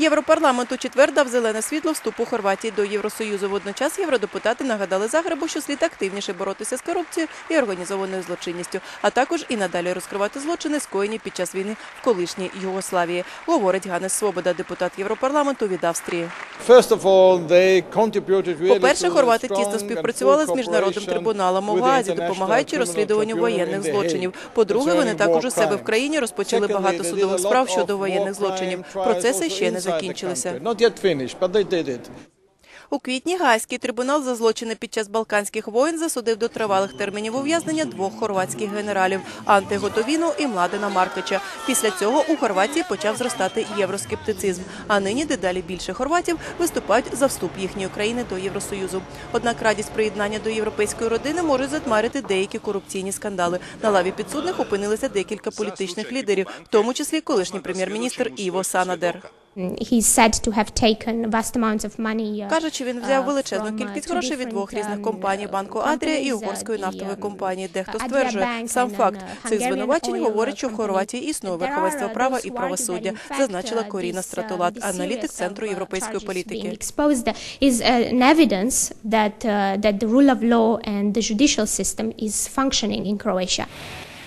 Європарламент у четвер дав зелене світло вступу Хорватії до Євросоюзу. Водночас євродепутати нагадали Загребу, що слід активніше боротися з корупцією і організованою злочинністю, а також і надалі розкривати злочини, скоєні під час війни в колишній Югославії. Говорить Ганес Свобода, депутат Європарламенту від Австрії. По-перше, хорвати тісно співпрацювали з міжнародним трибуналом у Гаазі, допомагаючи розслідуванню воєнних злочинів. По-друге, вони також у себе в країні розпочали багато судових справ щодо воєнних злочинів. Процеси ще не закінчилися. У квітні Гаазький трибунал за злочини під час балканських воєн засудив до тривалих термінів ув'язнення двох хорватських генералів Анте Готовіну і Младена Маркича. Після цього у Хорватії почав зростати євроскептицизм. А нині дедалі більше хорватів виступають за вступ їхньої країни до Євросоюзу. Однак радість приєднання до європейської родини можуть затмарити деякі корупційні скандали. На лаві підсудних опинилися декілька політичних лідерів, в тому числі колишній прем'єр-міністр Іво Санадер. He's said to have taken vast amounts of money. uh, що він взяв uh, величезну uh, кількість грошей від двох різних um, компаній uh, банку Адрія і угорської uh, нафтової компанії. Дехто стверджує, сам факт uh, цих звинувачень говорить, що в. Хорватії існує верховенство uh, права і правосуддя, зазначила uh, Коріна uh, Стратулат, аналітик Центру uh, європейської політики. exposed is uh, an evidence that uh, that the rule of law and the judicial system is functioning in Croatia.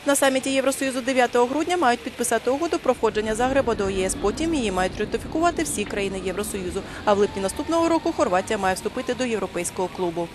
На саміті Євросоюзу 9 грудня мають підписати угоду про входження Загреба до ЄС. Потім її мають ратифікувати всі країни Євросоюзу. А в липні наступного року Хорватія має вступити до європейського клубу.